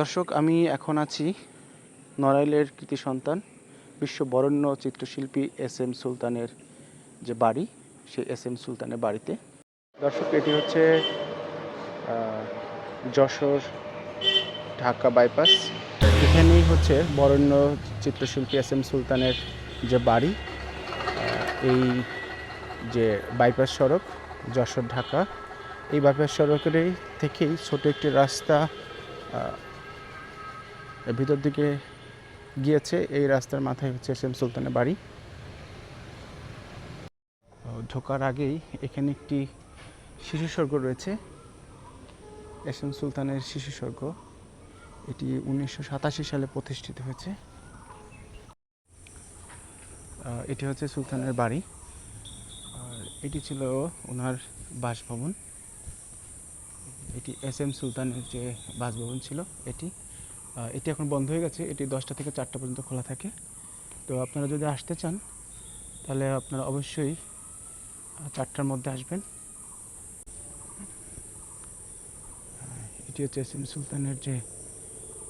দর্শক, আমি এখন আছি নড়াইলের কৃতি সন্তান বিশ্ব বরেণ্য চিত্রশিল্পী এস এম সুলতানের যে বাড়ি, সেই এস এম সুলতানের বাড়িতে। দর্শক, এটি হচ্ছে যশোর ঢাকা বাইপাস। এখানেই হচ্ছে বরেণ্য চিত্রশিল্পী এস এম সুলতানের যে বাড়ি এই যে বাইপাস সড়ক, যশোর ঢাকা। এই বাইপাস সড়কেরই থেকেই ছোট একটি রাস্তা ভিতর দিকে গিয়েছে, এই রাস্তার মাথায় হচ্ছে এম সুলতানের বাড়ি। ঢোকার আগেই এখানে একটি শিশু স্বর্গ রয়েছে, এস এম সুলতানের শিশু স্বর্গ এটি উনিশশো সাতাশি সালে প্রতিষ্ঠিত হয়েছে। এটি হচ্ছে সুলতানের বাড়ি। আর এটি ছিল ওনার বাসভবন। এটি এস এম সুলতানের যে বাসভবন ছিল, এটি। এটি এখন বন্ধ হয়ে গেছে। এটি দশটা থেকে চারটা পর্যন্ত খোলা থাকে। তো আপনারা যদি আসতে চান, তাহলে আপনারা অবশ্যই চারটার মধ্যে আসবেন। এটি হচ্ছে এস এম সুলতানের যে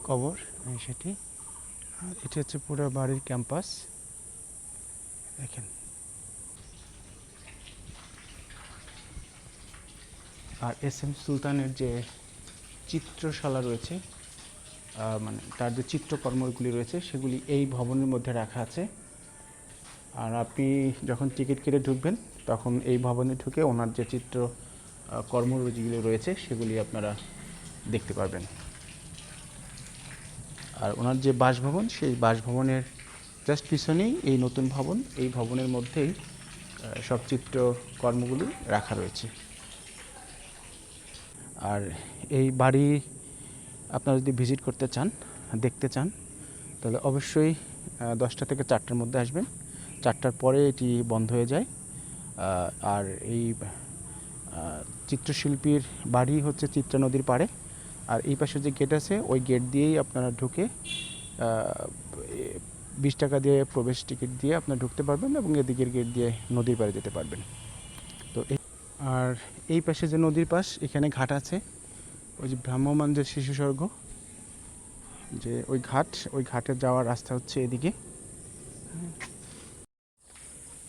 কবর সেটি। এটি হচ্ছে পুরো বাড়ির ক্যাম্পাস। দেখেন। আর এস এম সুলতানের যে চিত্রশালা রয়েছে মানে তার যে চিত্রকর্মগুলি রয়েছে, সেগুলি এই ভবনের মধ্যে রাখা আছে। আর আপনি যখন টিকিট কেটে ঢুকবেন, তখন এই ভবনে ঢুকে ওনার যে চিত্র কর্মগুলি রয়েছে, সেগুলি আপনারা দেখতে পারবেন। আর ওনার যে বাসভবন, সেই বাসভবনের জাস্ট পিছনেই এই নতুন ভবন, এই ভবনের মধ্যেই সব চিত্র কর্মগুলি রাখা রয়েছে। আর এই বাড়ি আপনারা যদি ভিজিট করতে চান, দেখতে চান, তাহলে অবশ্যই দশটা থেকে চারটার মধ্যে আসবেন। চারটার পরে এটি বন্ধ হয়ে যায়। আর এই চিত্রশিল্পীর বাড়ি হচ্ছে চিত্রা নদীর পাড়ে। আর এই পাশে যে গেট আছে, ওই গেট দিয়েই আপনারা ঢুকে বিশ টাকা দিয়ে প্রবেশ টিকিট দিয়ে আপনারা ঢুকতে পারবেন এবং এদিকের গেট দিয়ে নদীর পাড়ে যেতে পারবেন। তো আর এই পাশে যে নদীর পাশ, এখানে ঘাট আছে। ওই যে ভ্রাম্যমান যে শিশু স্বর্গ যে ওই ঘাট, ওই ঘাটে যাওয়ার রাস্তা হচ্ছে এদিকে।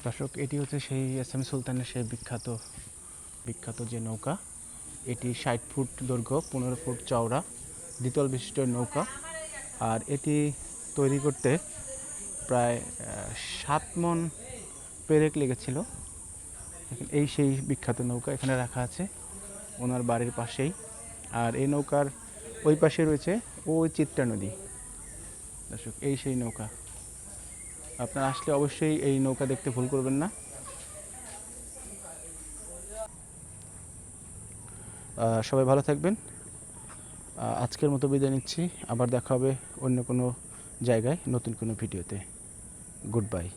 দর্শক, এটি হচ্ছে সেই এস এম সুলতানের সেই বিখ্যাত বিখ্যাত যে নৌকা। এটি ষাট ফুট দৈর্ঘ্য, পনেরো ফুট চওড়া, দ্বিতল বিশিষ্ট নৌকা। আর এটি তৈরি করতে প্রায় সাত মন পেরেক লেগেছিল। এই সেই বিখ্যাত নৌকা এখানে রাখা আছে। ওনার বাড়ির পাশেই। আর এই নৌকার ওই পাশে রয়েছে ওই চিত্রা নদী। দর্শক, এই সেই নৌকা। আপনারা আসলে অবশ্যই এই নৌকা দেখতে ভুল করবেন না। সবাই ভালো থাকবেন। আজকের মতো বিদায় নিচ্ছি। আবার দেখা হবে অন্য কোনো জায়গায় নতুন কোনো ভিডিওতে। Good bye